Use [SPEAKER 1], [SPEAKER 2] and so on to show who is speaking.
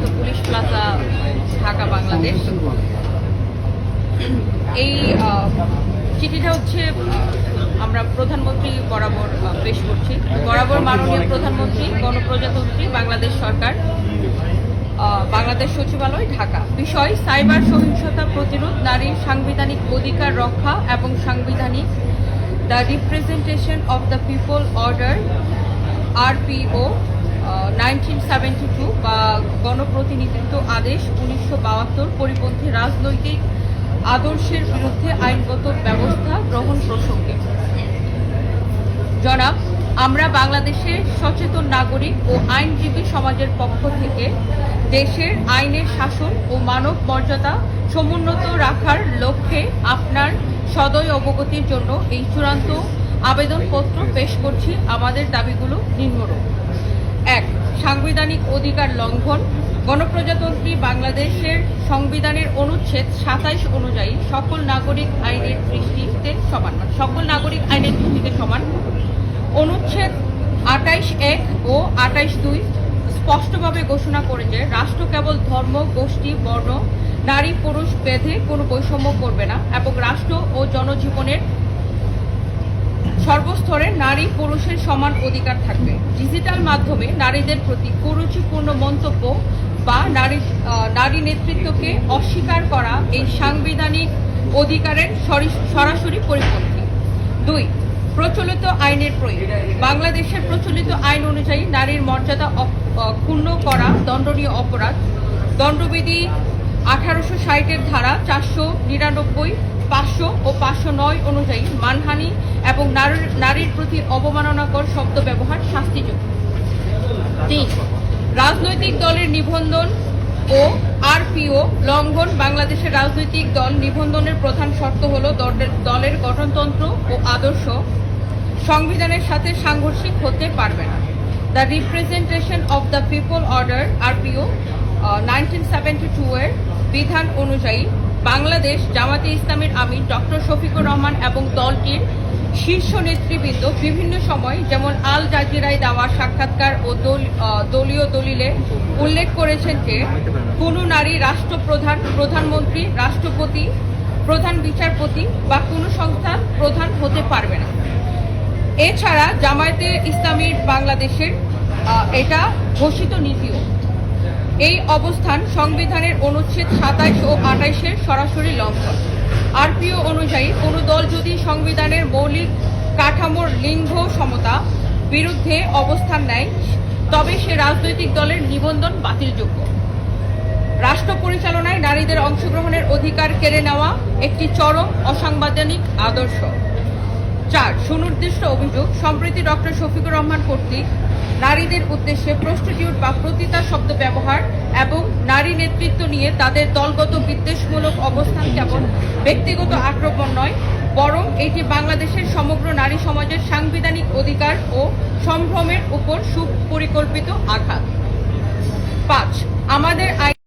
[SPEAKER 1] বিখ্যাত police plaza Dhaka, Bangladesh. এই চিঠিটা হচ্ছে আমরা প্রধানমন্ত্রী বরাবর পেশ করছি। বরাবর মাননীয় প্রধানমন্ত্রী, গণপ্রজাতন্ত্রী, বাংলাদেশ সরকার বাংলাদেশ সচিবালয়, ঢাকা। বিষয়, সাইবার সহিংসতা প্রতিরোধ নারীর সাংবিধানিক অধিকার রক্ষা এবং সাংবিধানিক, the representation of the people order, RPO nineteen seventy two বা গণপ্রতিনিধিত্ব আদেশ উনিশশো বাহাত্তর পরিপন্থী রাজনৈতিক আদর্শের বিরুদ্ধে আইনগত ব্যবস্থা গ্রহণ প্রসঙ্গে। জনাব, আমরা বাংলাদেশে সচেতন নাগরিক ও আইনজীবী সমাজের পক্ষ থেকে দেশের আইনের শাসন ও মানব মর্যাদা সমুন্নত রাখার লক্ষ্যে আপনার সদয় অবগতির জন্য এই চূড়ান্ত আবেদনপত্র পেশ করছি। আমাদের দাবিগুলো নিম্নরূপ। এক সাংবিধানিক অধিকার লঙ্ঘন, গণপ্রজাতন্ত্রী বাংলাদেশের সংবিধানের অনুচ্ছেদ সাতাইশ অনুযায়ী সকল নাগরিক আইনের দৃষ্টিতে সমান মানে সকল নাগরিক আইনের দৃষ্টিতে সমান। অনুচ্ছেদ আটাইশ এক ও আটাইশ দুই স্পষ্টভাবে ঘোষণা করে যে রাষ্ট্র কেবল ধর্ম, গোষ্ঠী, বর্ণ, নারী, পুরুষ ভেদে কোনো বৈষম্য করবে না এবং রাষ্ট্র ও জনজীবনের সর্বস্তরে নারী পুরুষের সমান অধিকার থাকবে। ডিজিটাল মাধ্যমে নারীদের প্রতি কুরুচিপূর্ণ মন্তব্য বা নারী নারী নেতৃত্বকে অস্বীকার করা এই সাংবিধানিক অধিকারের সরি- সরাসরি পরিপন্থী। দুই, প্রচলিত আইনের প্রয়োগ। বাংলাদেশের প্রচলিত আইন অনুযায়ী নারীর মর্যাদা ক্ষুণ্ণ করা দণ্ডনীয় অপরাধ। দণ্ডবিধি আঠারোশো ষাটের ধারা চারশো নিরানব্বই পাঁচশো ও পাঁচশো নয় অনুযায়ী মানহানি এবং নারীর প্রতি অবমাননাকর শব্দ ব্যবহার শাস্তিযোগ্য। তিন, রাজনৈতিক দলের নিবন্ধন ও আরপিও লঙ্ঘন বাংলাদেশের রাজনৈতিক দল নিবন্ধনের প্রধান শর্ত হল দলের- দলের গঠনতন্ত্র ও আদর্শ সংবিধানের সাথে সাংঘর্ষিক হতে পারবে না। The representation of the people order RPO nineteen seventy two এর বিধান অনুযায়ী বাংলাদেশ জামাতে ইসলামের আমির ডক্টর শফিকুর রহমান এবং দলটির শীর্ষ নেতৃবৃন্দ বিভিন্ন সময় যেমন আল জাজিরায় দেওয়া সাক্ষাৎকার ও দল- দলীয় দলিলে উল্লেখ করেছেন যে, কোনো নারী রাষ্ট্রপ্রধান, প্রধানমন্ত্রী, রাষ্ট্রপতি, প্রধান বিচারপতি বা কোনো সংস্থার প্রধান হতে পারবে না। এছাড়া জামায়াতে ইসলামীর বাংলাদেশের এটা ঘোষিত নীতিও। এই অবস্থান সংবিধানের অনুচ্ছেদ সাতাইশ ও আটাইশের সরাসরি লঙ্ঘন। আরপিও অনুযায়ী কোনো দল যদি সংবিধানের মৌলিক কাঠামোর লিঙ্গ সমতা বিরুদ্ধে অবস্থান নেয়, তবে সে রাজনৈতিক দলের নিবন্ধন বাতিলযোগ্য। রাষ্ট্র পরিচালনায় নারীদের অংশগ্রহণের অধিকার কেড়ে নেওয়া একটি চরম অসাংবিধানিক আদর্শ। চার, সুনির্দিষ্ট অভিযোগ সম্প্রতি ডক্টর শফিকুর রহমান কর্তৃক নারীদের উদ্দেশ্যে প্রস্টিটিউট বা প্রতিতা শব্দ ব্যবহার এবং নারী নেতৃত্ব নিয়ে তাদের দলগত বিদ্বেষমূলক অবস্থান কেবল ব্যক্তিগত আক্রমণ নয়, বরং এটি বাংলাদেশের সমগ্র নারী সমাজের সাংবিধানিক অধিকার ও সম্ভ্রমের উপর সুপরিকল্পিত আঘাত। পাঁচ, আমাদের আইন